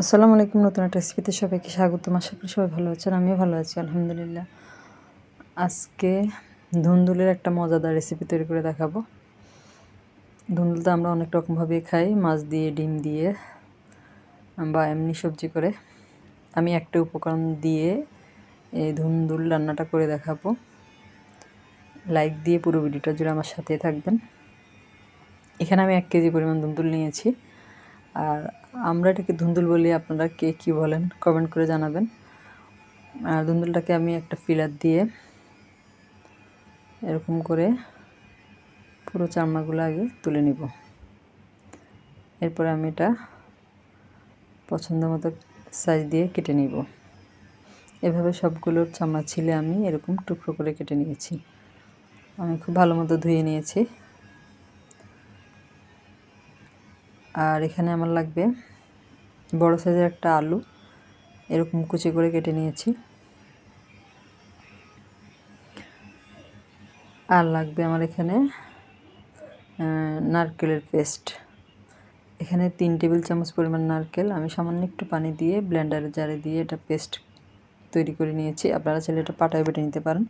আসসালামু আলাইকুম, নতুন একটা রেসিপিতে সবাইকে স্বাগতম। আশা করি সবাই ভালো আছেন, আমিও ভালো আছি, আলহামদুলিল্লাহ। আজকে ধুন্দুলের একটা মজাদার রেসিপি তৈরি করে দেখাবো। ধুন্দুল তো আমরা অনেক রকমভাবেই খাই, মাছ দিয়ে, ডিম দিয়ে, বা এমনি সবজি করে। আমি একটা উপকরণ দিয়ে এই ধুন্দুল রান্নাটা করে দেখাবো। লাইক দিয়ে পুরো ভিডিওটা জুড়ে আমার সাথে থাকবেন। এখানে আমি এক কেজি পরিমাণ ধুন্দুল নিয়েছি, আর আমরা এটাকে ধুন্দুল বলি, আপনারা কে কী বলেন কমেন্ট করে জানাবেন। আর ধুন্দুলটাকে আমি একটা ফিলার দিয়ে এরকম করে পুরো চামড়াগুলো আগে তুলে নিব। এরপরে আমি এটা পছন্দ মতো সাইজ দিয়ে কেটে নিব। এভাবে সবগুলোর চামড়া ছিলে আমি এরকম টুকরো করে কেটে নিয়েছি। আমি খুব ভালো মতো ধুয়ে নিয়েছি। আর এখানে আমার লাগবে বড় সাইজের একটা আলু। এরকম কুচি করে কেটে নিয়েছি। আর লাগবে আমার এখানে নারকেলের পেস্ট। এখানে তিন টেবিল চামচ পরিমাণ নারকেল। আমি সামান্য একটু পানি দিয়ে ব্লেন্ডারে জারে দিয়ে এটা পেস্ট তৈরি করে নিয়েছি। আপনারা চাইলে এটা পাটায় বেটে নিতে পারেন।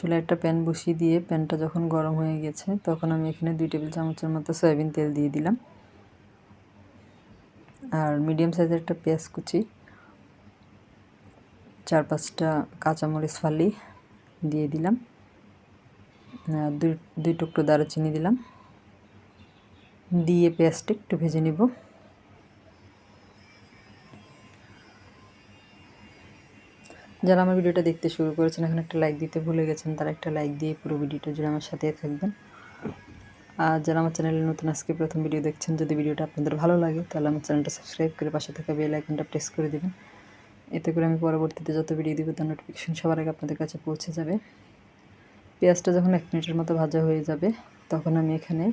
চুলে একটা প্যান বসিয়ে দিয়ে প্যানটা যখন গরম হয়ে গেছে, তখন আমি এখানে দুই টেবিল চামচের মতো সয়াবিন তেল দিয়ে দিলাম। আর মিডিয়াম সাইজের একটা পেঁয়াজ কুচি, চার পাঁচটা কাঁচামরিচ ফালি দিয়ে দিলাম। দুই দুই টুকরো দারুচিনি দিলাম। দিয়ে পেঁয়াজটা একটু ভেজে নিব। যারা আমার ভিডিওটা দেখতে শুরু করেছেন, এখন একটা লাইক দিতে ভুলে গেছেন, তারা একটা লাইক দিয়ে পুরো ভিডিওটা জুড়ে আমার সাথে থাকবেন। আর যারা আমার চ্যানেলে নতুন, আজকে প্রথম ভিডিও দেখছেন, যদি ভিডিওটা আপনাদের ভালো লাগে, তাহলে আমার চ্যানেলটা সাবস্ক্রাইব করে পাশে থাকা বেল আইকনটা প্রেস করে দেবেন। এতে করে আমি পরবর্তীতে যত ভিডিও দিব, তার নোটিফিকেশন সবার আগে আপনাদের কাছে পৌঁছে যাবে। পেঁয়াজটা যখন এক মিনিটের মতো ভাজা হয়ে যাবে, তখন আমি এখানে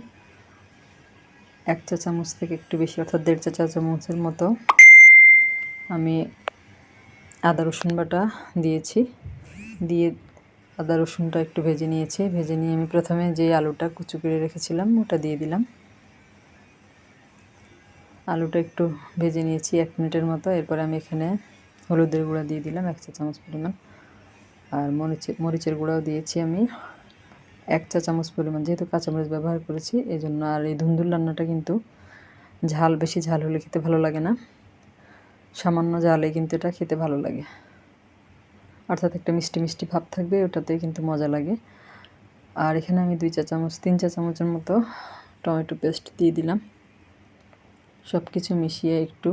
এক চা চামচ থেকে একটু বেশি, অর্থাৎ দেড় চা চা চামচের মতো আমি আদা রসুন বাটা দিয়েছি। দিয়ে আদা রসুনটা একটু ভেজে নিয়েছি। ভেজে নিয়ে আমি প্রথমে যে আলুটা কুচু করে রেখেছিলাম, ওটা দিয়ে দিলাম। আলুটা একটু ভেজে নিয়েছি এক মিনিটের মতো। এরপরে আমি এখানে হলুদের গুঁড়া দিয়ে দিলাম, এক চা চামচ পরিমাণ। আর মরিচের মরিচের গুঁড়াও দিয়েছি আমি। এক চা চামচ পরিমাণ, যেহেতু কাঁচামরিচ ব্যবহার করেছি এই জন্য আর এই ধুন্দুল রান্নাটা কিন্তু ঝাল, বেশি ঝাল হলে খেতে ভালো লাগে না। সামান্য জালে কিন্তু এটা খেতে ভালো লাগে। অর্থাৎ একটা মিষ্টি মিষ্টি ভাব থাকবে ওটাতে কিন্তু মজা লাগে। আর এখানে আমি দুই চা চামচ, তিন চা চামচের মতো টমেটো পেস্ট দিয়ে দিলাম। সব কিছু মিশিয়ে একটু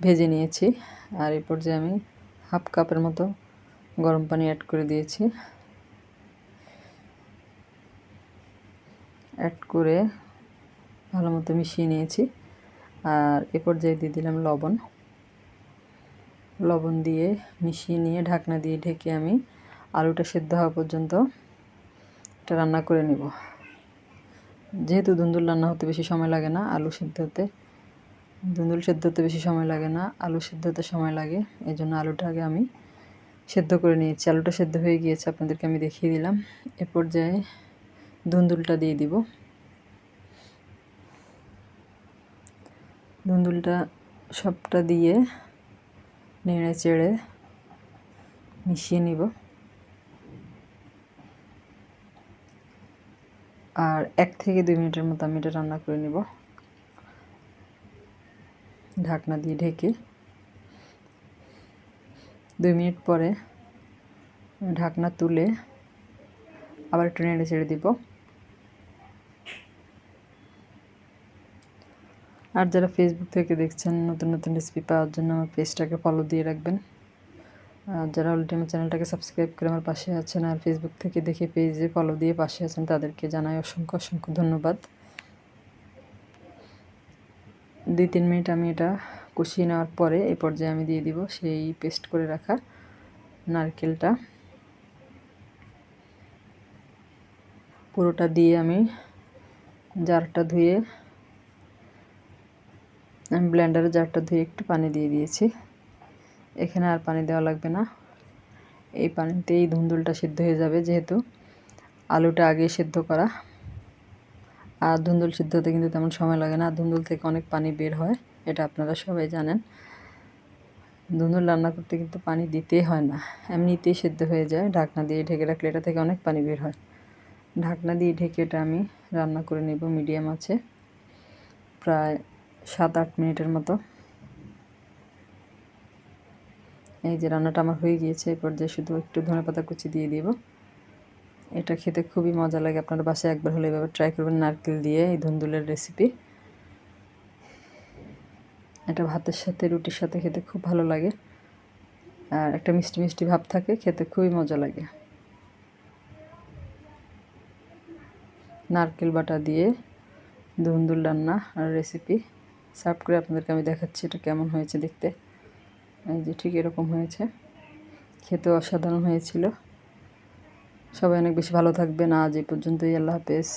ভেজে নিয়েছি। আর এই পর্যায়ে আমি হাফ কাপের মতো গরম পানি অ্যাড করে দিয়েছি। অ্যাড করে ভালো মতো মিশিয়ে নিয়েছি। আর এ পর্যায়ে দিয়ে দিলাম লবণ। লবণ দিয়ে মিশিয়ে নিয়ে ঢাকনা দিয়ে ঢেকে আমি আলুটা সেদ্ধ হওয়া পর্যন্ত এটা রান্না করে নেব। যেহেতু দুন্দুল রান্না হতে বেশি সময় লাগে না, আলু সেদ্ধ হতে, দুন্দুল সেদ্ধ হতে বেশি সময় লাগে না, আলু সেদ্ধ হতে সময় লাগে এই জন্য আলুটা আগে আমি সেদ্ধ করে নিয়েছি। আলুটা সেদ্ধ হয়ে গিয়েছে, আপনাদেরকে আমি দেখিয়ে দিলাম। এ পর্যায়ে দুন্দুলটা দিয়ে দিব। দুন্দুলটা সবটা দিয়ে নেড়ে চেড়ে মিশিয়ে নিব আর এক থেকে দুই মিনিটের মতো আমি এটা রান্না করে নিব ঢাকনা দিয়ে ঢেকে দুই মিনিট পরে ঢাকনা তুলে আবার একটু নেড়ে ছেড়ে দিব আর যারা ফেসবুক থেকে দেখছেন, নতুন নতুন রেসিপি পাওয়ার জন্য আমার পেজটাকে ফলো দিয়ে রাখবেন। আর যারা অলরেডি আমার চ্যানেলটাকে সাবস্ক্রাইব করে আমার পাশে আছেন আর ফেসবুক থেকে দেখে পেজে ফলো দিয়ে পাশে আছেন, তাদেরকে জানাই অসংখ্য অসংখ্য ধন্যবাদ। দুই তিন মিনিট আমি এটা কষিয়ে নেওয়ার পরে এই পর্যায়ে আমি দিয়ে দিব সেই পেস্ট করে রাখা নারকেলটা। পুরোটা দিয়ে আমি জারটা ধুয়ে আমি ব্লেন্ডারে জারটা ধুয়ে একটু পানি দিয়ে দিয়েছি। এখানে আর পানি দেওয়া লাগবে না। এই পানিতেই ধুন্দুলটা সিদ্ধ হয়ে যাবে যেহেতু। আলুটা আগে সিদ্ধ করা। আর ধুন্দুল সিদ্ধ হতে কিন্তু তেমন সময় লাগে না। ধুন্দুল থেকে অনেক পানি বের হয়, এটা আপনারা সবাই জানেন। ধুন্দুল রান্না করতে কিন্তু পানি দিতেই হয় না। এমনিতেই সেদ্ধ হয়ে যায়। ঢাকনা দিয়ে ঢেকে রাখলে এটা থেকে অনেক পানি বের হয়। ঢাকনা দিয়ে ঢেকে এটা আমি রান্না করে নেব। মিডিয়াম আছে। প্রায় সাত আট মিনিটের মতো। এই যে রান্নাটা আমার হয়ে গিয়েছে, এরপর যে শুধু একটু ধনে পাতা কুচি দিয়ে দিব। এটা খেতে খুবই মজা লাগে, আপনার বাসায় একবার হলে এভাবে ট্রাই করবেন নারকেল দিয়ে এই ধুন্দুলের রেসিপি এটা ভাতের সাথে, রুটির সাথে খেতে খুব ভালো লাগে। আর একটা মিষ্টি মিষ্টি ভাব থাকে, খেতে খুবই মজা লাগে। নারকেল বাটা দিয়ে ধুন্দুল রান্না আর রেসিপি সার্ভ করে আপনাদেরকে আমি দেখাচ্ছি এটা কেমন হয়েছে দেখতে। এই যে ঠিক এরকম হয়েছে। খেতে অসাধারণ হয়েছিল। সবাই অনেক বেশি ভালো থাকবেন। আজ এই পর্যন্তই। আল্লাহ হাফেজ।